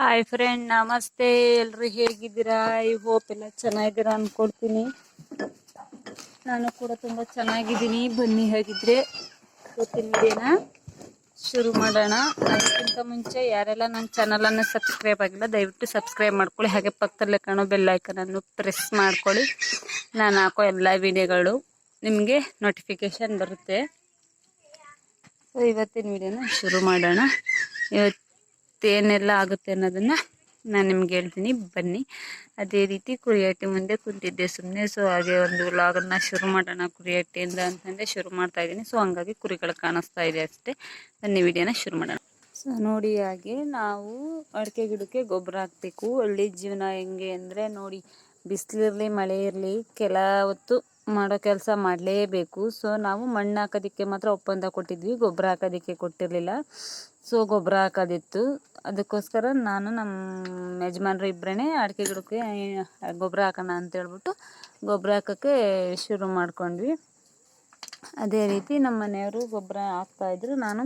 Hi friend ನಮಸ್ತೆ. ಎಲ್ರು ಹೇಗಿದ್ದೀರಾ? ಐ ಹೋಪ್ ಎಲ್ಲ ಚೆನ್ನಾಗಿದ್ದೀರಾ ಅನ್ಕೊಡ್ತೀನಿ ನಾನು ಕೂಡ ತುಂಬ ಚೆನ್ನಾಗಿದ್ದೀನಿ. ಬನ್ನಿ ಹೇಗಿದ್ರೆ ವಿಡಿಯೋನ ಶುರು ಮಾಡೋಣ. ಅದಕ್ಕಿಂತ ಮುಂಚೆ ಯಾರೆಲ್ಲ ನನ್ನ ಚಾನಲನ್ನು ಸಬ್ಸ್ಕ್ರೈಬ್ ಆಗಿಲ್ಲ, ದಯವಿಟ್ಟು ಸಬ್ಸ್ಕ್ರೈಬ್ ಮಾಡ್ಕೊಳ್ಳಿ. ಹಾಗೆ ಪಕ್ಕದಲ್ಲೇ ಕಾಣೋ ಬೆಲ್ ಐಕನನ್ನು ಪ್ರೆಸ್ ಮಾಡ್ಕೊಳ್ಳಿ. ನಾನು ಹಾಕೋ ಎಲ್ಲ ವಿಡಿಯೋಗಳು ನಿಮಗೆ ನೋಟಿಫಿಕೇಶನ್ ಬರುತ್ತೆ. ಸೊ ಇವತ್ತಿನ ವಿಡಿಯೋನ ಶುರು ಮಾಡೋಣ. ಇವತ್ತೇನೆಲ್ಲ ಆಗುತ್ತೆ ಅನ್ನೋದನ್ನ ನಾನು ನಿಮ್ಗೆ ಹೇಳ್ತೀನಿ. ಬನ್ನಿ. ಅದೇ ರೀತಿ ಕುರಿಯಾಟಿ ಮುಂದೆ ಕುಂತಿದ್ದೆ ಸುಮ್ಮನೆ ಸೊ ಹಾಗೆ ಒಂದು ವ್ಲಾಗನ್ನ ಶುರು ಮಾಡೋಣ ಕುರಿಯಾಟಿಯಿಂದ ಅಂತಂದರೆ ಶುರು ಮಾಡ್ತಾ ಇದ್ದೀನಿ. ಸೊ ಹಂಗಾಗಿ ಕುರಿಗಳು ಕಾಣಿಸ್ತಾ ಇದೆ ಅಷ್ಟೇ. ಬನ್ನಿ, ವಿಡಿಯೋನ ಶುರು ಮಾಡೋಣ. ಸೊ ನೋಡಿ ಹಾಗೆ ನಾವು ಅಡಿಕೆ ಗಿಡಕ್ಕೆ ಗೊಬ್ಬರ ಹಾಕಬೇಕು. ಹಳ್ಳಿ ಜೀವನ ಹೆಂಗೆ ಅಂದರೆ ನೋಡಿ ಬಿಸಿಲಿರಲಿ ಮಳೆ ಇರಲಿ ಕೆಲ ಹೊತ್ತು ಮಾಡೋ ಕೆಲಸ ಮಾಡಲೇಬೇಕು. ಸೊ ನಾವು ಮಣ್ಣು ಹಾಕೋದಕ್ಕೆ ಮಾತ್ರ ಒಪ್ಪಂದ ಕೊಟ್ಟಿದ್ವಿ. ಗೊಬ್ಬರ ಹಾಕೋದಕ್ಕೆ ಕೊಟ್ಟಿರಲಿಲ್ಲ. ಸೊ ಗೊಬ್ಬರ ಹಾಕೋದಿತ್ತು. ಅದಕ್ಕೋಸ್ಕರ ನಾನು ನಮ್ಮ ಯಜಮಾನ್ರು ಇಬ್ಬರೇ ಅಡಿಕೆ ಗಿಡಕ್ಕೆ ಗೊಬ್ಬರ ಹಾಕೋಣ ಅಂತ ಹೇಳ್ಬಿಟ್ಟು ಗೊಬ್ಬರ ಹಾಕೋಕ್ಕೆ ಶುರು ಮಾಡ್ಕೊಂಡ್ವಿ. ಅದೇ ರೀತಿ ನಮ್ಮ ಮನೆಯವರು ಗೊಬ್ಬರ ಹಾಕ್ತಾಯಿದ್ರು ನಾನು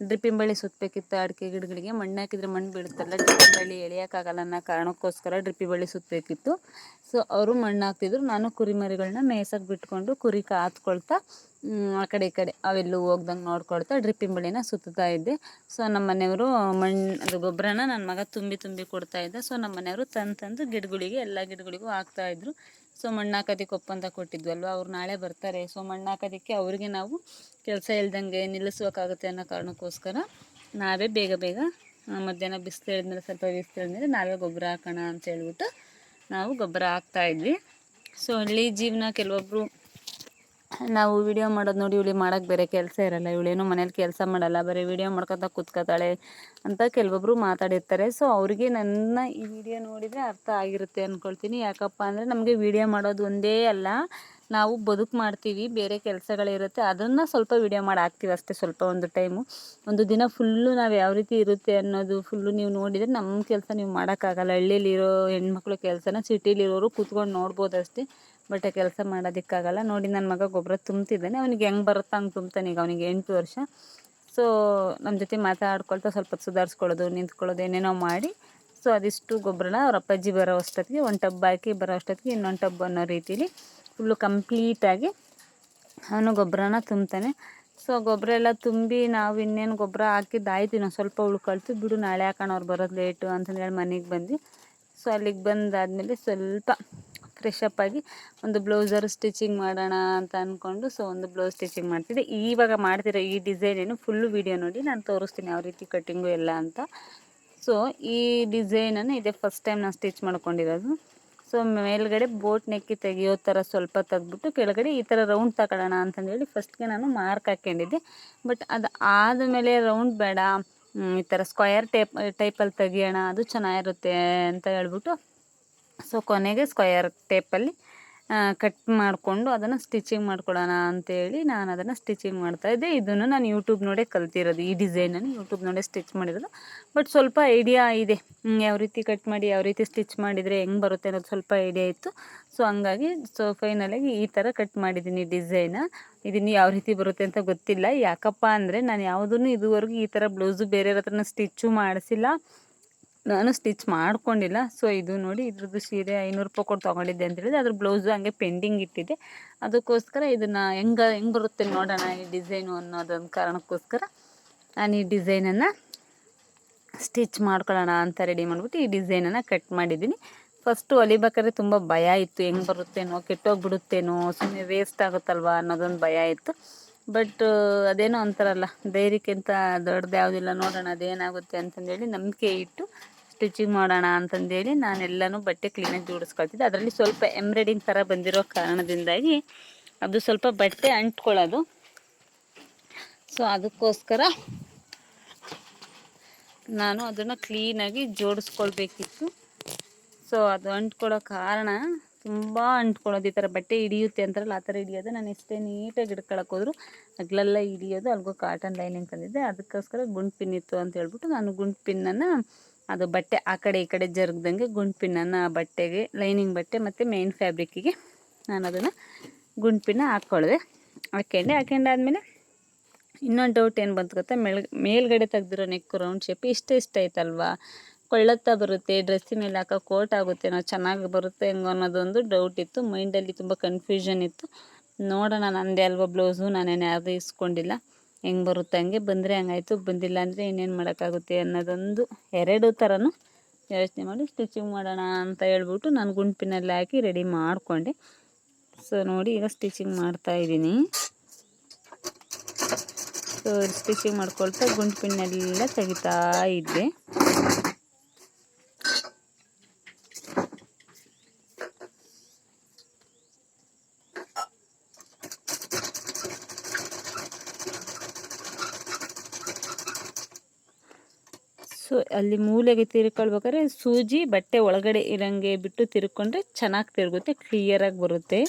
ಡ್ರಿಪ್ಪಿನ ಬಳ್ಳಿ ಸುತ್ತಬೇಕಿತ್ತು ಅಡಿಕೆ ಗಿಡಗಳಿಗೆ. ಮಣ್ಣು ಹಾಕಿದ್ರೆ ಮಣ್ಣು ಬೀಳುತ್ತಲ್ಲ ಡ್ರಿಪ್ಪಿನ ಬಳ್ಳಿ ಎಳೆಯೋಕ್ಕಾಗಲ್ಲ ಅನ್ನೋ ಕಾರಣಕ್ಕೋಸ್ಕರ ಡ್ರಿಪ್ಪಿ ಬಳ್ಳಿ ಸುತ್ತಬೇಕಿತ್ತು ಸೊ ಅವರು ಮಣ್ಣು ಹಾಕ್ತಿದ್ರು. ನಾನು ಕುರಿಮರಿಗಳನ್ನ ಮೇಯ್ಸಕ್ಕೆ ಬಿಟ್ಕೊಂಡು ಕುರಿ ಕಾತ್ಕೊಳ್ತಾ ಆ ಕಡೆ ಈ ಕಡೆ. ಅವೆಲ್ಲೂ ಹೋಗ್ದಂಗೆ ನೋಡ್ಕೊಳ್ತಾ ಡ್ರಿಪ್ಪಿನ ಬಳಿನ ಸುತ್ತಾ ಇದ್ದೆ. ಸೊ ನಮ್ಮ ಮನೆಯವರು ಮಣ್ಣು ಅದು ಗೊಬ್ಬರನ ನನ್ನ ಮಗ ತುಂಬಿ ತುಂಬಿ ಕೊಡ್ತಾ ಇದ್ದ. ಸೊ ನಮ್ಮ ಮನೆಯವರು ತಂದು ತಂದು ಗಿಡಗಳಿಗೆ, ಎಲ್ಲ ಗಿಡಗಳಿಗೂ ಹಾಕ್ತಾಯಿದ್ರು ಸೊ ಮಣ್ಣು ಒಪ್ಪಂದ ಕೊಟ್ಟಿದ್ವಲ್ವ? ಅವ್ರು ನಾಳೆ ಬರ್ತಾರೆ. ಸೊ ಮಣ್ಣು ಹಾಕೋದಕ್ಕೆ ಅವ್ರಿಗೆ ನಾವು ಕೆಲಸ ಇಲ್ದಂಗೆ ನಿಲ್ಲಿಸೋಕ್ಕಾಗುತ್ತೆ ಅನ್ನೋ ಕಾರಣಕ್ಕೋಸ್ಕರ ನಾವೇ ಬೇಗ ಬೇಗ ಮಧ್ಯಾಹ್ನ ಬಿಸಿಲು ಹೇಳಿದ್ಮೇಲೆ ಸ್ವಲ್ಪ ಬಿಸಿಲು ಹೇಳಿದ್ಮೇಲೆ ನಾವೇ ಗೊಬ್ಬರ ಹಾಕೋಣ ಅಂತ ಹೇಳ್ಬಿಟ್ಟು ನಾವು ಗೊಬ್ಬರ ಹಾಕ್ತಾ ಇದ್ವಿ. ಸೊ ಹಳ್ಳಿ ಜೀವನ ಕೆಲವೊಬ್ಬರು ನಾವು ವಿಡಿಯೋ ಮಾಡೋದು ನೋಡಿ ಇವಳಿಗೆ ಮಾಡೋಕ್ಕೆ ಬೇರೆ ಕೆಲಸ ಇರಲ್ಲ. ಇವಳೇನು ಮನೇಲಿ ಕೆಲಸ ಮಾಡಲ್ಲ. ಬರೀ ವಿಡಿಯೋ ಮಾಡ್ಕೊತಾ ಕೂತ್ಕೊತಾಳೆ ಅಂತ ಕೆಲವೊಬ್ಬರು ಮಾತಾಡಿರ್ತಾರೆ. ಸೊ ಅವರಿಗೆ ನನ್ನ ಈ ವಿಡಿಯೋ ನೋಡಿದರೆ ಅರ್ಥ ಆಗಿರುತ್ತೆ ಅಂದ್ಕೊಳ್ತೀನಿ ಯಾಕಪ್ಪ ಅಂದರೆ ನಮಗೆ ವಿಡಿಯೋ ಮಾಡೋದು ಒಂದೇ ಅಲ್ಲ. ನಾವು ಬದುಕು ಮಾಡ್ತೀವಿ, ಬೇರೆ ಕೆಲಸಗಳಿರುತ್ತೆ, ಅದನ್ನು ಸ್ವಲ್ಪ ವಿಡಿಯೋ ಮಾಡಿ ಹಾಕ್ತೀವಿ ಅಷ್ಟೇ ಸ್ವಲ್ಪ ಒಂದು ಟೈಮು ಒಂದು ದಿನ ಫುಲ್ಲು ನಾವು ಯಾವ ರೀತಿ ಇರುತ್ತೆ ಅನ್ನೋದು ಫುಲ್ಲು ನೀವು ನೋಡಿದರೆ ನಮ್ಮ ಕೆಲಸ ನೀವು ಮಾಡೋಕ್ಕಾಗಲ್ಲ. ಹಳ್ಳಿಯಲ್ಲಿರೋ ಹೆಣ್ಮಕ್ಳು ಕೆಲಸನ ಸಿಟಿಲಿರೋರು ಕೂತ್ಕೊಂಡು ನೋಡ್ಬೋದು ಅಷ್ಟೇ, ಬಟ್ ಕೆಲಸ ಮಾಡೋದಕ್ಕಾಗಲ್ಲ. ನೋಡಿ ನನ್ನ ಮಗ ಗೊಬ್ಬರ ತುಂಬ್ತಿದ್ದಾನೆ, ಅವನಿಗೆ ಹೆಂಗೆ ಬರುತ್ತಾ ಹಂಗೆ ತುಂಬ್ತಾನೆ ಈಗ, ಅವನಿಗೆ ಎಂಟು ವರ್ಷ. ಸೊ ನಮ್ಮ ಜೊತೆ ಮಾತಾಡ್ಕೊಳ್ತಾ ಸ್ವಲ್ಪ ಸುಧಾರಿಸ್ಕೊಳ್ಳೋದು, ನಿಂತ್ಕೊಳ್ಳೋದು, ಏನೇನೋ ಮಾಡಿ. ಸೊ ಅದಿಷ್ಟು ಗೊಬ್ಬರನ ಅವ್ರ ಅಪ್ಪಾಜಿ ಬರೋ ಅಷ್ಟೊತ್ತಿಗೆ, ಒಂದು ಟಬ್ ಹಾಕಿ ಬರೋ ಅಷ್ಟೊತ್ತಿಗೆ ಇನ್ನೊಂದು ಟಬ್ ಅನ್ನೋ ರೀತಿಲಿ ಫುಲ್ಲು ಕಂಪ್ಲೀಟಾಗಿ ಅವನು ಗೊಬ್ಬರನ ತುಂಬ್ತಾನೆ. ಸೊ ಗೊಬ್ಬರ ಎಲ್ಲ ತುಂಬಿ ನಾವು ಇನ್ನೇನು ಗೊಬ್ಬರ ಹಾಕಿದ್ದು ಆಯ್ತು, ಇನ್ನೊಂದು ಸ್ವಲ್ಪ ಉಳ್ಕೊಳ್ತು ಬಿಡು ನಾಳೆ ಹಾಕೋಣ ಅವ್ರು ಬರೋದು ಲೇಟು ಅಂತಂದೇಳಿ ಮನೆಗೆ ಬಂದು ಸೊ, ಅಲ್ಲಿಗೆ ಬಂದಾದಮೇಲೆ ಸ್ವಲ್ಪ ಫ್ರೆಶ್ ಅಪ್ ಆಗಿ ಒಂದು ಬ್ಲೌಸರ್ ಸ್ಟಿಚಿಂಗ್ ಮಾಡೋಣ ಅಂತ ಅಂದ್ಕೊಂಡು ಸೊ, ಒಂದು ಬ್ಲೌಸ್ ಸ್ಟಿಚಿಂಗ್ ಮಾಡ್ತಿದ್ದೆ. ಇವಾಗ ಮಾಡ್ತಿರೋ ಈ ಡಿಸೈನ್ ಏನು ಫುಲ್ಲು ವೀಡಿಯೋ ನೋಡಿ, ನಾನು ತೋರಿಸ್ತೀನಿ ಯಾವ ರೀತಿ ಕಟ್ಟಿಂಗು ಎಲ್ಲ ಅಂತ. ಸೊ, ಈ ಡಿಸೈನನ್ನು ಇದೇ ಫಸ್ಟ್ ಟೈಮ್ ನಾನು ಸ್ಟಿಚ್ ಮಾಡ್ಕೊಂಡಿರೋದು. ಸೊ ಮೇಲ್ಗಡೆ ಬೋಟ್ ನೆಕ್ಕಿ ತೆಗೆಯೋ ಥರ ಸ್ವಲ್ಪ ತೆಗೆದ್ಬಿಟ್ಟು ಕೆಳಗಡೆ ಈ ಥರ ರೌಂಡ್ ತಗೊಳ್ಳೋಣ ಅಂತಂದೇಳಿ ಫಸ್ಟ್ಗೆ ನಾನು ಮಾರ್ಕ್ ಹಾಕ್ಕೊಂಡಿದ್ದೆ. ಬಟ್ ಅದು ಆದಮೇಲೆ ರೌಂಡ್ ಬೇಡ. ಈ ಥರ ಸ್ಕ್ವಯರ್ ಟೇಪ್ ಟೈಪಲ್ಲಿ ತೆಗಿಯೋಣ, ಅದು ಚೆನ್ನಾಗಿರುತ್ತೆ ಅಂತ ಹೇಳ್ಬಿಟ್ಟು, ಸೊ ಕೊನೆಗೆ ಸ್ಕ್ವಯರ್ ಟೇಪಲ್ಲಿ ಕಟ್ ಮಾಡಿಕೊಂಡು ಅದನ್ನು ಸ್ಟಿಚಿಂಗ್ ಮಾಡ್ಕೊಳ್ಳೋಣ ಅಂತೇಳಿ ನಾನು ಅದನ್ನು ಸ್ಟಿಚಿಂಗ್ ಮಾಡ್ತಾಯಿದ್ದೆ ಇದನ್ನು ನಾನು ಯೂಟ್ಯೂಬ್ ನೋಡೇ ಕಲ್ತಿರೋದು. ಈ ಡಿಸೈನನ್ನು ಯೂಟ್ಯೂಬ್ ನೋಡೇ ಸ್ಟಿಚ್ ಮಾಡಿರೋದು. ಬಟ್ ಸ್ವಲ್ಪ ಐಡಿಯಾ ಇದೆ. ಯಾವ ರೀತಿ ಕಟ್ ಮಾಡಿ, ಯಾವ ರೀತಿ ಸ್ಟಿಚ್ ಮಾಡಿದರೆ ಹೆಂಗೆ ಬರುತ್ತೆ ಅನ್ನೋದು ಸ್ವಲ್ಪ ಐಡಿಯಾ ಇತ್ತು. ಸೊ ಹಂಗಾಗಿ ಸೊ ಫೈನಲಾಗಿ ಈ ಥರ ಕಟ್ ಮಾಡಿದ್ದೀನಿ ಡಿಸೈನ ಇದನ್ನು ಯಾವ ರೀತಿ ಬರುತ್ತೆ ಅಂತ ಗೊತ್ತಿಲ್ಲ. ಯಾಕಪ್ಪ ಅಂದರೆ ನಾನು ಯಾವುದನ್ನು ಇದುವರೆಗೂ ಈ ಥರ ಬ್ಲೌಸು ಬೇರೆಯವ್ರ ಹತ್ರನ ಸ್ಟಿಚ್ಚು ಮಾಡಿಸಿಲ್ಲ. ನಾನು ಸ್ಟಿಚ್ ಮಾಡ್ಕೊಂಡಿಲ್ಲ. ಸೊ ಇದು ನೋಡಿ ಇದ್ರದ್ದು ಸೀರೆ ಐನೂರು ರೂಪಾಯಿ ಕೊಟ್ಟು ತೊಗೊಂಡಿದ್ದೆ ಅಂತ ಹೇಳಿದ್ರೆ ಅದ್ರ ಬ್ಲೌಸು ಹಂಗೆ ಪೆಂಡಿಂಗ್ ಇಟ್ಟಿದ್ದೆ ಅದಕ್ಕೋಸ್ಕರ ಇದನ್ನು ಹೆಂಗೆ ಹೆಂಗೆ ಬರುತ್ತೆ ನೋಡೋಣ ಈ ಡಿಸೈನು ಅನ್ನೋದೊಂದು ಕಾರಣಕ್ಕೋಸ್ಕರ ನಾನು ಈ ಡಿಸೈನನ್ನು ಸ್ಟಿಚ್ ಮಾಡ್ಕೊಳ್ಳೋಣ ಅಂತ ರೆಡಿ ಮಾಡಿಬಿಟ್ಟು ಈ ಡಿಸೈನನ್ನು ಕಟ್ ಮಾಡಿದ್ದೀನಿ. ಫಸ್ಟು ಹೊಲಿಬೇಕಾದ್ರೆ ತುಂಬ ಭಯ ಇತ್ತು, ಹೆಂಗೆ ಬರುತ್ತೇನೋ, ಕೆಟ್ಟೋಗ್ಬಿಡುತ್ತೇನೋ ಸುಮ್ಮನೆ ವೇಸ್ಟ್ ಆಗುತ್ತಲ್ವ ಅನ್ನೋದೊಂದು ಭಯ ಇತ್ತು. ಬಟ್ ಅದೇನೋ ಅಂತಾರಲ್ಲ ಧೈರ್ಯಕ್ಕಿಂತ ದೊಡ್ಡದು ಯಾವುದಿಲ್ಲ ನೋಡೋಣ ಅದೇನಾಗುತ್ತೆ ಅಂತಂದೇಳಿ ನಂಬಿಕೆ ಇಟ್ಟು ಸ್ಟಿಚಿಂಗ್ ಮಾಡೋಣ ಅಂತಂದೇಳಿ ನಾನೆಲ್ಲನೂ ಬಟ್ಟೆ ಕ್ಲೀನಾಗಿ ಜೋಡಿಸ್ಕೊಳ್ತಿದ್ದೆ. ಅದರಲ್ಲಿ ಸ್ವಲ್ಪ ಎಂಬ್ರಾಯ್ಡಿಂಗ್ ಥರ ಬಂದಿರೋ ಕಾರಣದಿಂದಾಗಿ ಅದು ಸ್ವಲ್ಪ ಬಟ್ಟೆ ಅಂಟ್ಕೊಳ್ಳೋದು. ಸೊ ಅದಕ್ಕೋಸ್ಕರ ನಾನು ಅದನ್ನು ಕ್ಲೀನಾಗಿ ಜೋಡಿಸ್ಕೊಳ್ಬೇಕಿತ್ತು. ಸೊ ಅದು ಅಂಟ್ಕೊಳ್ಳೋ ಕಾರಣ ತುಂಬ ಅಂಟ್ಕೊಳ್ಳೋದು. ಈ ಥರ ಬಟ್ಟೆ ಹಿಡಿಯುತ್ತೆ ಅಂತಾರಲ್ಲ, ಆ ಥರ ಹಿಡಿಯೋದು. ನಾನು ಎಷ್ಟೇ ನೀಟಾಗಿ ಹಿಡ್ಕೊಳಕ್ಕೆ ಹೋದ್ರು ಅಗ್ಲೆಲ್ಲ ಹಿಡಿಯೋದು, ಅಲ್ಗೋ ಕಾಟನ್ ಲೈನಿಂಗ್ ತಂದಿದ್ದೆ. ಅದಕ್ಕೋಸ್ಕರ ಗುಂಡು ಪಿನ್ ಇತ್ತು ಅಂತ ಹೇಳ್ಬಿಟ್ಟು ನಾನು ಗುಂಡು ಪಿನ್ನನ್ನು ಅದು ಬಟ್ಟೆ ಆ ಕಡೆ ಈ ಕಡೆ ಜರುಗ್ದಂಗೆ ಗುಂಡ್ಪಿನ ಬಟ್ಟೆಗೆ, ಲೈನಿಂಗ್ ಬಟ್ಟೆ ಮತ್ತು ಮೇನ್ ಫ್ಯಾಬ್ರಿಕ್ಕಿಗೆ ನಾನು ಅದನ್ನು ಗುಂಡ್ಪಿನ ಪಿನ್ನ ಹಾಕೊಂಡೆ ಹಾಕ್ಕೊಂಡೆ ಆದಮೇಲೆ ಇನ್ನೊಂದು ಡೌಟ್ ಏನು ಬಂತು ಗೊತ್ತಾ? ಮೇಲ್, ಮೇಲ್ಗಡೆ ತೆಗ್ದಿರೋ ನೆಕ್ಕು ರೌಂಡ್ ಶೇಪ್ ಇಷ್ಟ ಇಷ್ಟ ಐತಲ್ವಾ ಕೊಳ್ಳತ್ತಾ ಬರುತ್ತೆ ಡ್ರೆಸ್ಸಿನ ಮೇಲೆ ಹಾಕೋ ಕೋಟ್ ಆಗುತ್ತೆ ನಾವು ಚೆನ್ನಾಗಿ ಬರುತ್ತೆ ಹೆಂಗೋ ಅನ್ನೋದೊಂದು ಡೌಟ್ ಇತ್ತು. ಮೈಂಡಲ್ಲಿ ತುಂಬ ಕನ್ಫ್ಯೂಷನ್ ಇತ್ತು. ನೋಡೋಣ, ನಂದೇ ಅಲ್ವಾ ಬ್ಲೌಸು ನಾನೇನು ಯಾವುದು ಇಸ್ಕೊಂಡಿಲ್ಲ. ಹೆಂಗೆ ಬರುತ್ತೆ ಹಂಗೆ ಬಂದರೆ ಹಂಗಾಯ್ತು ಬಂದಿಲ್ಲ ಅಂದರೆ ಇನ್ನೇನು ಮಾಡೋಕ್ಕಾಗುತ್ತೆ ಅನ್ನೋದೊಂದು ಎರಡು ಥರನೂ ಯೋಚನೆ ಮಾಡಿ ಸ್ಟಿಚಿಂಗ್ ಮಾಡೋಣ ಅಂತ ಹೇಳ್ಬಿಟ್ಟು ನಾನು ಗುಂಪಿನಲ್ಲಿ ಹಾಕಿ ರೆಡಿ ಮಾಡಿಕೊಂಡೆ. ಸೊ ನೋಡಿ ಈಗ ಸ್ಟಿಚಿಂಗ್ ಮಾಡ್ತಾ ಇದ್ದೀನಿ. ಸೊ ಸ್ಟಿಚಿಂಗ್ ಮಾಡ್ಕೊಳ್ತಾ ಗುಂಡು ಪಿನ್ನೆಲ್ಲ ತೆಗಿತಾ ಇದ್ದೆ ಸೊ ಅಲ್ಲಿ ಮೂಲೆಗೆ ತಿರ್ಕೊಳ್ಬೇಕಾದ್ರೆ ಸೂಜಿ ಬಟ್ಟೆ ಒಳಗಡೆ ಇರೋಂಗೆ ಬಿಟ್ಟು ತಿರ್ಕೊಂಡ್ರೆ ಚೆನ್ನಾಗಿ ತಿರುಗುತ್ತೆ ಕ್ಲಿಯರಾಗಿ ಬರುತ್ತೆ.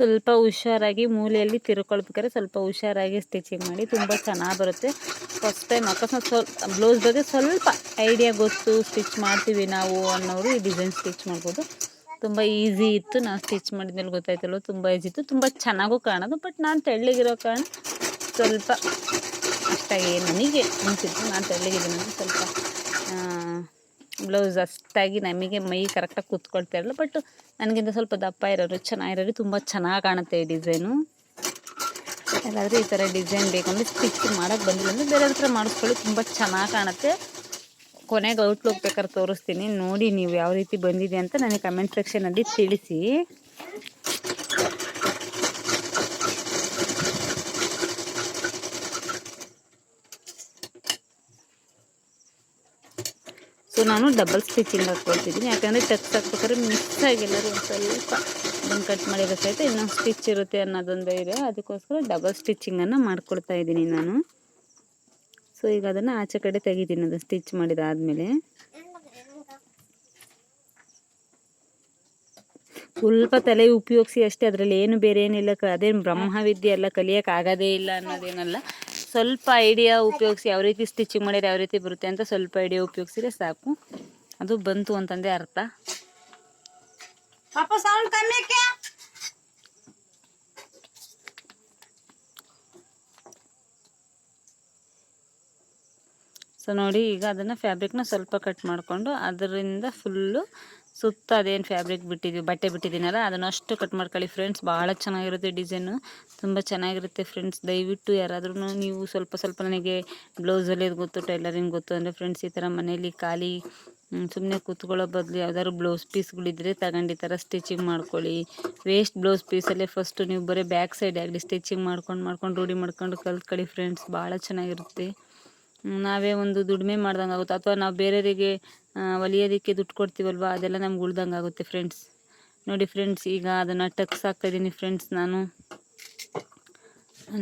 ಸ್ವಲ್ಪ ಹುಷಾರಾಗಿ ಮೂಲೆಯಲ್ಲಿ ತಿರ್ಕೊಳ್ಬೇಕಾದ್ರೆ ಸ್ವಲ್ಪ ಹುಷಾರಾಗಿ ಸ್ಟಿಚಿಂಗ್ ಮಾಡಿ ತುಂಬ ಚೆನ್ನಾಗಿ ಬರುತ್ತೆ. ಫಸ್ಟ್ ಟೈಮ್ ಅಕಸ್ಮಾತ್ ಸ್ವಲ್ಪ ಬ್ಲೌಸ್ ಬಗ್ಗೆ ಸ್ವಲ್ಪ ಐಡಿಯಾ ಗೊತ್ತು ಸ್ಟಿಚ್ ಮಾಡ್ತೀವಿ ನಾವು ಅನ್ನೋರು ಈ ಡಿಸೈನ್ ಸ್ಟಿಚ್ ಮಾಡ್ಬೋದು. ತುಂಬ ಈಸಿ ಇತ್ತು. ನಾನು ಸ್ಟಿಚ್ ಮಾಡಿದ್ಮೇಲೆ ಗೊತ್ತಾಯ್ತಲ್ಲ ತುಂಬ ಈಸಿ ಇತ್ತು. ತುಂಬ ಚೆನ್ನಾಗೂ ಕಾಣೋದು. ಬಟ್ ನಾನು ತೆಳ್ಳಗಿರೋ ಕಾರಣ ಸ್ವಲ್ಪ ಅಷ್ಟಾಗಿ ನನಗೆ ಅನಿಸಿತ್ತು ನಾನು ತೆಳ್ಳಗಿದ್ದೀನಿ ಸ್ವಲ್ಪ ಬ್ಲೌಸ್ ಅಷ್ಟಾಗಿ ನಮಗೆ ಮೈ ಕರೆಕ್ಟಾಗಿ ಕೂತ್ಕೊಳ್ತಾ ಇರಲ್ಲ ಬಟ್ ನನಗಿಂತ ಸ್ವಲ್ಪ ದಪ್ಪ ಇರೋರು, ಚೆನ್ನಾಗಿರೋರು ತುಂಬ ಚೆನ್ನಾಗಿ ಕಾಣುತ್ತೆ ಈ ಡಿಸೈನು ಎಲ್ಲಾದರೂ ಈ ಥರ ಡಿಸೈನ್ ಬೇಕಂದ್ರೆ ಸ್ಟಿಚ್ ಮಾಡೋಕ್ಕೆ ಬಂದಿಲ್ಲ ಅಂದರೆ ಬೇರೆ ಹತ್ರ ಮಾಡಿಸ್ಕೊಳ್ಳಿ, ತುಂಬ ಚೆನ್ನಾಗಿ ಕಾಣುತ್ತೆ. ಕೊನೆಗೆ ಔಟ್ಲುಕ್ ಬೇಕಾದ್ರೆ ತೋರಿಸ್ತೀನಿ, ನೋಡಿ ನೀವು ಯಾವ ರೀತಿ ಬಂದಿದೆ ಅಂತ ನನಗೆ ಕಮೆಂಟ್ ಸೆಕ್ಷನಲ್ಲಿ ತಿಳಿಸಿ. ಸೊ ನಾನು ಡಬಲ್ ಸ್ಟಿಚಿಂಗ್ ಹಾಕ್ಕೊಳ್ತಿದ್ದೀನಿ. ಯಾಕಂದರೆ ಟಚ್ ಹಾಕ್ಬೇಕಾದ್ರೆ ಮಿಸ್ ಆಗಿಲ್ಲರೂ ಒಂದು ಸ್ವಲ್ಪ ಅದನ್ನು ಕಟ್ ಮಾಡಿರೋಕ್ಕೈತೆ ಇನ್ನೊಂದು ಸ್ಟಿಚ್ ಇರುತ್ತೆ ಅನ್ನೋದೊಂದು ಇದೆ. ಅದಕ್ಕೋಸ್ಕರ ಡಬಲ್ ಸ್ಟಿಚಿಂಗನ್ನು ಮಾಡ್ಕೊಳ್ತಾ ಇದ್ದೀನಿ ನಾನು. ಸೊ ಈಗ ಅದನ್ನು ಆಚೆ ಕಡೆ ತೆಗಿತೀನಿ ಅದು ಸ್ಟಿಚ್ ಮಾಡಿದಾದಮೇಲೆ. ಸ್ವಲ್ಪ ತಲೆ ಉಪಯೋಗಿಸಿ ಅಷ್ಟೇ, ಅದರಲ್ಲಿ ಏನು ಬೇರೆ ಏನಿಲ್ಲ ಅದೇನು ಬ್ರಹ್ಮವಿದ್ಯೆ ಎಲ್ಲ ಕಲಿಯೋಕ್ಕಾಗೋದೇ ಇಲ್ಲ ಅನ್ನೋದೇನಲ್ಲ. ಸ್ವಲ್ಪ ಐಡಿಯಾ ಉಪಯೋಗಿಸಿ ಯಾವ ರೀತಿ ಸ್ಟಿಚಿಂಗ್ ಮಾಡಿದ್ರೆ ಯಾವ ರೀತಿ ಬರುತ್ತೆ ಅಂತ ಸ್ವಲ್ಪ ಐಡಿಯಾ ಉಪಯೋಗಿಸಿದ್ರೆ ಸಾಕು. ಅದು ಬಂತು ಅಂತಂದೇ ಅರ್ಥ. ಸೊ ನೋಡಿ ಈಗ ಅದನ್ನು ಫ್ಯಾಬ್ರಿಕ್ನ ಸ್ವಲ್ಪ ಕಟ್ ಮಾಡಿಕೊಂಡು ಅದರಿಂದ ಫುಲ್ಲು ಸುತ್ತ ಅದೇನು ಫ್ಯಾಬ್ರಿಕ್ ಬಿಟ್ಟಿದ್ದೀವಿ ಬಟ್ಟೆ ಬಿಟ್ಟಿದ್ದೀನಲ್ಲ, ಅದನ್ನು ಅಷ್ಟು ಕಟ್ ಮಾಡ್ಕೊಳ್ಳಿ ಫ್ರೆಂಡ್ಸ್ ಭಾಳ ಚೆನ್ನಾಗಿರುತ್ತೆ ಡಿಸೈನು ತುಂಬ ಚೆನ್ನಾಗಿರುತ್ತೆ ಫ್ರೆಂಡ್ಸ್ ದಯವಿಟ್ಟು ಯಾರಾದ್ರೂ ನೀವು ಸ್ವಲ್ಪ ಸ್ವಲ್ಪ ನನಗೆ ಬ್ಲೌಸಲ್ಲಿ ಗೊತ್ತು ಟೈಲರಿಂಗ್ ಗೊತ್ತು ಅಂದರೆ ಫ್ರೆಂಡ್ಸ್ ಈ ಥರ ಮನೇಲಿ ಖಾಲಿ ಸುಮ್ಮನೆ ಕೂತ್ಕೊಳ್ಳೋ ಬದಲು ಯಾವ್ದಾದ್ರು ಬ್ಲೌಸ್ ಪೀಸ್ಗಳಿದ್ದರೆ ತಗೊಂಡು ಈ ಥರ ಸ್ಟಿಚಿಂಗ್ ಮಾಡ್ಕೊಳ್ಳಿ. ವೇಸ್ಟ್ ಬ್ಲೌಸ್ ಪೀಸಲ್ಲೇ ಫಸ್ಟು ನೀವು ಬರೀ ಬ್ಯಾಕ್ ಸೈಡ್ ಆಗಲಿ ಸ್ಟಿಚಿಂಗ್ ಮಾಡ್ಕೊಂಡು ಮಾಡ್ಕೊಂಡು ರೂಢಿ ಮಾಡ್ಕೊಂಡು ಕಲ್ತ್ಕೊಳ್ಳಿ ಫ್ರೆಂಡ್ಸ್ ಭಾಳ ಚೆನ್ನಾಗಿರುತ್ತೆ. ನಾವೇ ಒಂದು ದುಡಿಮೆ ಮಾಡ್ದಂಗೆ ಆಗುತ್ತೆ. ಅಥವಾ ನಾವು ಬೇರೆಯವರಿಗೆ ಹೊಲಿಯೋದಕ್ಕೆ ದುಡ್ಡು ಕೊಡ್ತೀವಲ್ವ? ಅದೆಲ್ಲ ನಮ್ಗೆ ಉಳ್ದಂಗೆ ಆಗುತ್ತೆ ಫ್ರೆಂಡ್ಸ್ ನೋಡಿ ಫ್ರೆಂಡ್ಸ್ ಈಗ ಅದನ್ನು ಟಕ್ಸ್ ಹಾಕ್ತಾಯಿದ್ದೀನಿ ಫ್ರೆಂಡ್ಸ್ ನಾನು.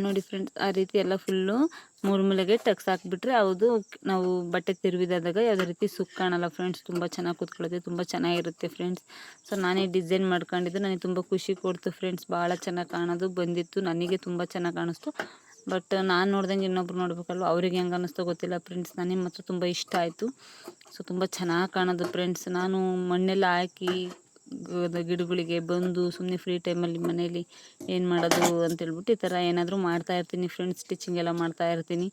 ನೋಡಿ ಫ್ರೆಂಡ್ಸ್ ಆ ರೀತಿ ಎಲ್ಲ ಫುಲ್ಲು ಮೂರು ಮೂಲೆಗೆ ಟಕ್ಸ್ ಹಾಕ್ಬಿಟ್ರೆ ಹೌದು, ನಾವು ಬಟ್ಟೆ ತಿರುವಿದಾದಾಗ ಯಾವುದೇ ರೀತಿ ಸುಕ್ಕಾಣಲ್ಲ ಫ್ರೆಂಡ್ಸ್ ತುಂಬ ಚೆನ್ನಾಗಿ ಕೂತ್ಕೊಳ್ಳುತ್ತೆ, ತುಂಬ ಚೆನ್ನಾಗಿರುತ್ತೆ ಫ್ರೆಂಡ್ಸ್ ಸೊ ನಾನೇ ಡಿಸೈನ್ ಮಾಡ್ಕೊಂಡಿದ್ದು, ನನಗೆ ತುಂಬ ಖುಷಿ ಕೊಡ್ತು ಫ್ರೆಂಡ್ಸ್ ಭಾಳ ಚೆನ್ನಾಗಿ ಕಾಣೋದು, ಬಂದಿತ್ತು, ನನಗೆ ತುಂಬ ಚೆನ್ನಾಗಿ ಕಾಣಿಸ್ತು. ಬಟ್ ನಾನು ನೋಡ್ದಂಗೆ ಇನ್ನೊಬ್ರು ನೋಡ್ಬೇಕಲ್ವ? ಅವ್ರಿಗೆ ಹೆಂಗೆ ಅನ್ನಿಸ್ತೋ ಗೊತ್ತಿಲ್ಲ. ಫ್ರೆಂಡ್ಸ್ ನನಗೆ ಮಾತ್ರ ತುಂಬ ಇಷ್ಟ ಆಯಿತು. ಸೊ ತುಂಬ ಚೆನ್ನಾಗಿ ಕಾಣೋದು ಫ್ರೆಂಡ್ಸ್ ನಾನು ಮಣ್ಣೆಲ್ಲ ಹಾಕಿ ಗಿಡಗಳಿಗೆ ಬಂದು ಸುಮ್ಮನೆ ಫ್ರೀ ಟೈಮಲ್ಲಿ ಮನೇಲಿ ಏನು ಮಾಡೋದು ಅಂತೇಳ್ಬಿಟ್ಟು ಈ ಥರ ಏನಾದರೂ ಮಾಡ್ತಾಯಿರ್ತೀನಿ ಫ್ರೆಂಡ್ಸ್ ಸ್ಟಿಚಿಂಗ್ ಎಲ್ಲ ಮಾಡ್ತಾಯಿರ್ತೀನಿ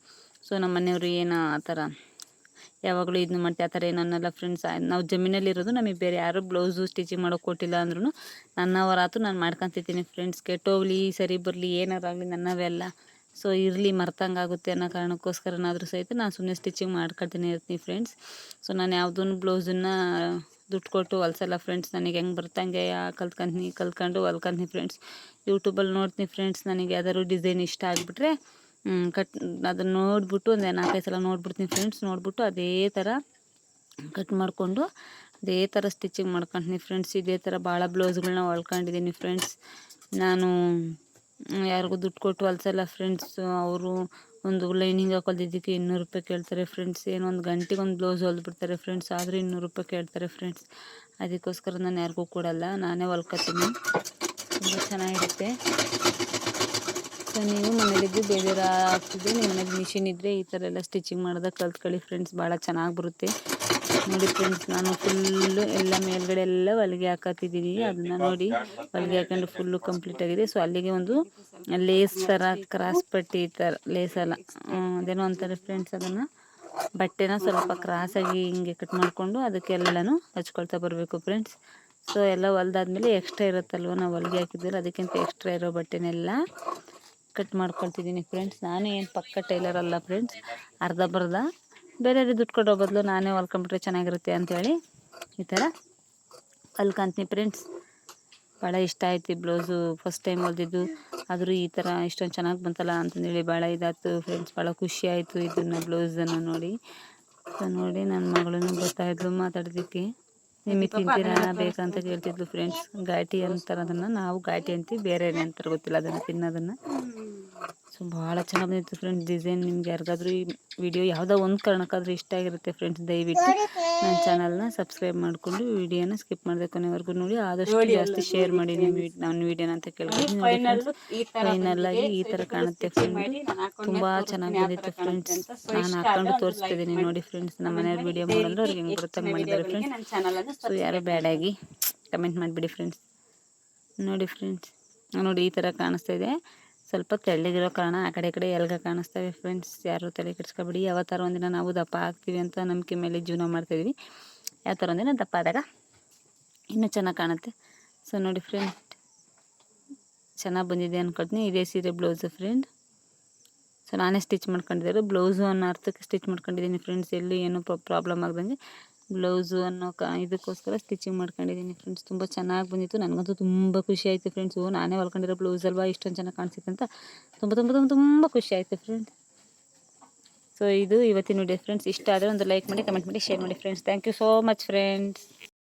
ಸೊ ನಮ್ಮ ಮನೆಯವರು ಏನು ಆ ಥರ ಯಾವಾಗಲೂ ಇದನ್ನ ಮಾಡ್ತೀವಿ ಆ ಥರ ಏನನ್ನಲ್ಲ ಫ್ರೆಂಡ್ಸ್ ನಾವು ಜಮೀನಲ್ಲಿರೋದು ನಮಗೆ ಬೇರೆ ಯಾರು ಬ್ಲೌಸು ಸ್ಟಿಚಿಂಗ್ ಮಾಡೋಕೆ ಕೊಟ್ಟಿಲ್ಲ ಅಂದ್ರೂ ನನ್ನವರಾತು ನಾನು ಮಾಡ್ಕೊತಿದ್ದೀನಿ ಫ್ರೆಂಡ್ಸ್ ಕೆಟ್ಟೋಗ್ಲಿ, ಸರಿ ಬರಲಿ, ಏನಾರಾಗಲಿ ನನ್ನವೆಲ್ಲ ಸೊ ಇರಲಿ ಮರ್ತಂಗಾಗುತ್ತೆ ಅನ್ನೋ ಕಾರಣಕ್ಕೋಸ್ಕರನಾದರೂ ಸಹಿತ ನಾನು ಸುಮ್ಮನೆ ಸ್ಟಿಚಿಂಗ್ ಮಾಡ್ಕೊಳ್ತೀನಿ ಇರ್ತೀನಿ ಫ್ರೆಂಡ್ಸ್ ಸೊ ನಾನು ಯಾವುದೂ ಬ್ಲೌಸನ್ನು ದುಡ್ಡು ಕೊಟ್ಟು ಹೊಲ್ಸಲ್ಲ ಫ್ರೆಂಡ್ಸ್ ನನಗೆ ಹೆಂಗೆ ಬರ್ತಂಗೆ ಕಲ್ತ್ಕೊಂತೀನಿ, ಕಲ್ತ್ಕೊಂಡು ಹೊಲ್ಕೊಂತೀನಿ ಫ್ರೆಂಡ್ಸ್ ಯೂಟ್ಯೂಬಲ್ಲಿ ನೋಡ್ತೀನಿ ಫ್ರೆಂಡ್ಸ್ ನನಗೆ ಯಾವ್ದಾದ್ರು ಡಿಸೈನ್ ಇಷ್ಟ ಆಗಿಬಿಟ್ರೆ ಕಟ್ ಅದನ್ನು ನೋಡಿಬಿಟ್ಟು ಒಂದು ನಾಲ್ಕೈದು ಸಲ ನೋಡ್ಬಿಡ್ತೀನಿ ಫ್ರೆಂಡ್ಸ್ ನೋಡಿಬಿಟ್ಟು ಅದೇ ಥರ ಕಟ್ ಮಾಡಿಕೊಂಡು ಅದೇ ಥರ ಸ್ಟಿಚಿಂಗ್ ಮಾಡ್ಕೊತೀನಿ ಫ್ರೆಂಡ್ಸ್ ಇದೇ ಥರ ಭಾಳ ಬ್ಲೌಸ್ಗಳನ್ನ ಹೊಲ್ಕೊಂಡಿದ್ದೀನಿ ಫ್ರೆಂಡ್ಸ್ ನಾನು ಯಾರಿಗೂ ದುಡ್ಡು ಕೊಟ್ಟು ಹೊಲ್ಸಲ್ಲ ಫ್ರೆಂಡ್ಸ್ ಅವರು ಒಂದು ಲೈನಿಂಗ್ ಹಾಕೊಳ್ದಿದ್ದಕ್ಕೆ ಇನ್ನೂರು ರೂಪಾಯಿ ಕೇಳ್ತಾರೆ ಫ್ರೆಂಡ್ಸ್ ಏನೋ ಒಂದು ಗಂಟೆಗೆ ಒಂದು ಬ್ಲೌಸ್ ಹೊಲ್ದ್ಬಿಡ್ತಾರೆ ಫ್ರೆಂಡ್ಸ್ ಆದರೆ ಇನ್ನೂರು ರೂಪಾಯಿ ಕೇಳ್ತಾರೆ ಫ್ರೆಂಡ್ಸ್ ಅದಕ್ಕೋಸ್ಕರ ನಾನು ಯಾರಿಗೂ ಕೊಡಲ್ಲ, ನಾನೇ ಹೊಲ್ಕೊತೀನಿ. ತುಂಬ ಚೆನ್ನಾಗಿರುತ್ತೆ. ಸೊ ನೀವು ಮನೇಲಿದ್ದು ಬೇರೆ ಆಗ್ತಿದೆ ನಿಮ್ಮ ಮನೇಲಿ ಮಿಷಿನ್ ಇದ್ದರೆ ಈ ಥರ ಎಲ್ಲ ಸ್ಟಿಚಿಂಗ್ ಮಾಡೋದಕ್ಕೆ ಕಲ್ತ್ಕೊಳ್ಳಿ ಫ್ರೆಂಡ್ಸ್ ಭಾಳ ಚೆನ್ನಾಗಿ ಬರುತ್ತೆ. ನೋಡಿ ಫ್ರೆಂಡ್ಸ್, ನಾನು ಫುಲ್ಲು ಎಲ್ಲ ಮೇಲ್ಗಡೆ ಎಲ್ಲ ಹೊಲಿಗೆ ಹಾಕತ್ತಿದ್ದೀನಿ. ಅದನ್ನ ನೋಡಿ ಹೊಲಿಗೆ ಹಾಕೊಂಡು ಫುಲ್ಲು ಕಂಪ್ಲೀಟ್ ಆಗಿದೆ. ಸೊ ಅಲ್ಲಿಗೆ ಒಂದು ಲೇಸ್ ಥರ ಕ್ರಾಸ್ ಪಟ್ಟಿ ಥರ ಲೇಸ್ ಅಲ್ಲ ಅದೇನೋ ಅಂತಾರೆ ಫ್ರೆಂಡ್ಸ್ ಅದನ್ನು. ಬಟ್ಟೆನ ಸ್ವಲ್ಪ ಕ್ರಾಸಾಗಿ ಹಿಂಗೆ ಕಟ್ ಮಾಡಿಕೊಂಡು ಅದಕ್ಕೆಲ್ಲನೂ ಹಚ್ಕೊಳ್ತಾ ಬರಬೇಕು ಫ್ರೆಂಡ್ಸ್ ಸೊ ಎಲ್ಲ ಹೊಲ್ದಾದ್ಮೇಲೆ ಎಕ್ಸ್ಟ್ರಾ ಇರುತ್ತಲ್ವ ನಾವು ಹೊಲಿಗೆ ಹಾಕಿದ್ರೆ ಅದಕ್ಕಿಂತ ಎಕ್ಸ್ಟ್ರಾ ಇರೋ ಬಟ್ಟೆನೆಲ್ಲ ಕಟ್ ಮಾಡ್ಕೊಳ್ತಿದ್ದೀನಿ ಫ್ರೆಂಡ್ಸ್ ನಾನು ಏನು ಪಕ್ಕ ಟೈಲರ್ ಅಲ್ಲ ಫ್ರೆಂಡ್ಸ್ ಅರ್ಧ ಬರ್ಧ ಬೇರೆಯವ್ರಿಗೆ ದುಡ್ಡು ಕೊಡೋ ಬದಲು ನಾನೇ ಹೊಲ್ಕೊಂಬಿಟ್ರೆ ಚೆನ್ನಾಗಿರುತ್ತೆ ಅಂಥೇಳಿ ಈ ಥರ. ಹೊಲ್ಕೊಂತೀನಿ ಫ್ರೆಂಡ್ಸ್ ಭಾಳ ಇಷ್ಟ ಆಯ್ತು ಬ್ಲೌಸು. First time ಹೊಲ್ದಿದ್ದು. ಆದರೂ ಈ ಥರ ಇಷ್ಟೊಂದು ಚೆನ್ನಾಗಿ ಬಂತಲ್ಲ ಅಂತಂದೇಳಿ ಭಾಳ ಇದಾಯ್ತು ಫ್ರೆಂಡ್ಸ್. ಭಾಳ ಖುಷಿ ಆಯಿತು ಇದನ್ನು ಬ್ಲೌಸನ್ನು ನೋಡಿ. ಸೊ ನೋಡಿ ನನ್ನ ಮಗಳೂ ಗೊತ್ತಾಯಿದ್ಲು ಮಾತಾಡೋದಕ್ಕೆ. ನಿಮಗೆ ತಿಂತೀರಾ ಬೇಕಂತ ಕೇಳ್ತಿದ್ಲು ಫ್ರೆಂಡ್ಸ್. ಘಾಟಿ ಅಂತಾರೆ ಅದನ್ನು ನಾವು ಘಾಟಿ ಅಂತೀವಿ ಬೇರೆ ಅಂತಾರೆ ಗೊತ್ತಿಲ್ಲ ಅದನ್ನು ತಿನ್ನೋದನ್ನು. ಸೊ ಭಾಳ ಚೆನ್ನಾಗಿ ಬಂದಿತ್ತು ಫ್ರೆಂಡ್ಸ್ ಡಿಸೈನ್ ನಿಮ್ಗೆ ಯಾರಿಗಾದ್ರೂ ಈ ವಿಡಿಯೋ ಯಾವುದೋ ಒಂದು ಕಾರಣಕ್ಕಾದ್ರೂ ಇಷ್ಟ ಆಗಿರುತ್ತೆ ಫ್ರೆಂಡ್ಸ್ ದಯವಿಟ್ಟು ನನ್ನ ಚಾನಲ್ನ ಸಬ್ಸ್ಕ್ರೈಬ್ ಮಾಡಿಕೊಂಡು ವಿಡಿಯೋನ ಸ್ಕಿಪ್ ಮಾಡಿದೆ ಕೊನೆವರೆಗೂ ನೋಡಿ. ಆದಷ್ಟು ಜಾಸ್ತಿ ಶೇರ್ ಮಾಡಿ ನಿಮ್ಮ ನನ್ನ ವಿಡಿಯೋನ ಅಂತ ಕೇಳ್ತೀನಿ ಫ್ರೆಂಡ್ಸ್ ಫೈನಲ್ ಆಗಿ ಈ ಥರ ಕಾಣುತ್ತೆ ಫ್ರೆಂಡ್ ತುಂಬ ಚೆನ್ನಾಗಿ ಬಂದಿತ್ತು ಫ್ರೆಂಡ್ಸ್ ನಾನು ಹಾಕೊಂಡು ತೋರಿಸ್ತಿದ್ದೀನಿ ನೋಡಿ ಫ್ರೆಂಡ್ಸ್ ನಮ್ಮ ಮನೆಯವ್ರ ವಿಡಿಯೋ ಮಾಡಲ್ಲ ಅವ್ರಿಗೆ ಹೆಂಗೆ ಬರುತ್ತೆ ಮಾಡಿದ್ದಾರೆ ಫ್ರೆಂಡ್ಸ್ ಸೊ ಯಾರೋ ಬ್ಯಾಡಾಗಿ ಕಮೆಂಟ್ ಮಾಡಿಬಿಡಿ ಫ್ರೆಂಡ್ಸ್ ನೋಡಿ ಫ್ರೆಂಡ್ಸ್ ನೋಡಿ ಈ ಥರ ಕಾಣಿಸ್ತಾ ಇದೆ. ಸ್ವಲ್ಪ ತೆಳ್ಳಗಿರೋ ಕಾರಣ ಆ ಕಡೆ ಈ ಕಡೆ ಎಲ್ಗ ಕಾಣಿಸ್ತವೆ ಫ್ರೆಂಡ್ಸ್ ಯಾರು ತಲೆ ಕೆಡಿಸ್ಕೊಬೇಡಿ. ಯಾವ ಥರ ಒಂದಿನ ನಾವು ದಪ್ಪ ಆಗ್ತೀವಿ ಅಂತ ನಂಬಿಕೆ ಮೇಲೆ ಜೀವನ ಮಾಡ್ತಾಯಿದ್ವಿ ಯಾವ ಥರ ಒಂದಿನ ದಪ್ಪ ಆದಾಗ ಇನ್ನೂ ಚೆನ್ನಾಗಿ ಕಾಣುತ್ತೆ. ಸೊ ನೋಡಿ ಫ್ರೆಂಡ್ ಚೆನ್ನಾಗಿ ಬಂದಿದೆ ಅಂದ್ಕೊಡ್ತೀನಿ ಇದೇ ಸೀರೆ ಬ್ಲೌಸು ಫ್ರೆಂಡ್ ಸೊ ನಾನೇ ಸ್ಟಿಚ್ ಮಾಡ್ಕೊಂಡಿದ್ರು ಬ್ಲೌಸು ಅನ್ನೋ ಅರ್ಥಕ್ಕೆ ಸ್ಟಿಚ್ ಮಾಡ್ಕೊಂಡಿದ್ದೀನಿ ಫ್ರೆಂಡ್ಸ್ ಎಲ್ಲೂ ಏನೂ ಪ್ರಾಬ್ಲಮ್ ಆಗ್ದಂಗೆ. ಬ್ಲೌಸು ಅನ್ನೋ ಕ, ಇದಕ್ಕೋಸ್ಕರ ಸ್ಟಿಚಿಂಗ್ ಮಾಡ್ಕೊಂಡಿದ್ದೀನಿ ಫ್ರೆಂಡ್ಸ್. ತುಂಬ ಚೆನ್ನಾಗಿ ಬಂದಿತ್ತು. ನನಗಂತೂ ತುಂಬ ಖುಷಿ ಆಯಿತು ಫ್ರೆಂಡ್ಸ್. ನಾನೇ ಹೊಲ್ಕೊಂಡಿರೋ ಬ್ಲೌಸ್ ಅಲ್ವಾ ಇಷ್ಟೊಂದು ಚೆನ್ನಾಗಿ ಕಾಣಿಸುತ್ತೆ ಅಂತ ತುಂಬ ತುಂಬ ತುಂಬ ತುಂಬ ಖುಷಿ ಆಯಿತು ಫ್ರೆಂಡ್ಸ್ ಸೊ ಇದು ಇವತ್ತಿನ ವಿಡಿಯೋ ಫ್ರೆಂಡ್ಸ್ ಇಷ್ಟ ಆದರೆ ಒಂದು ಲೈಕ್ ಮಾಡಿ ಕಮೆಂಟ್ ಮಾಡಿ ಶೇರ್ ಮಾಡಿ friends thank you so much friends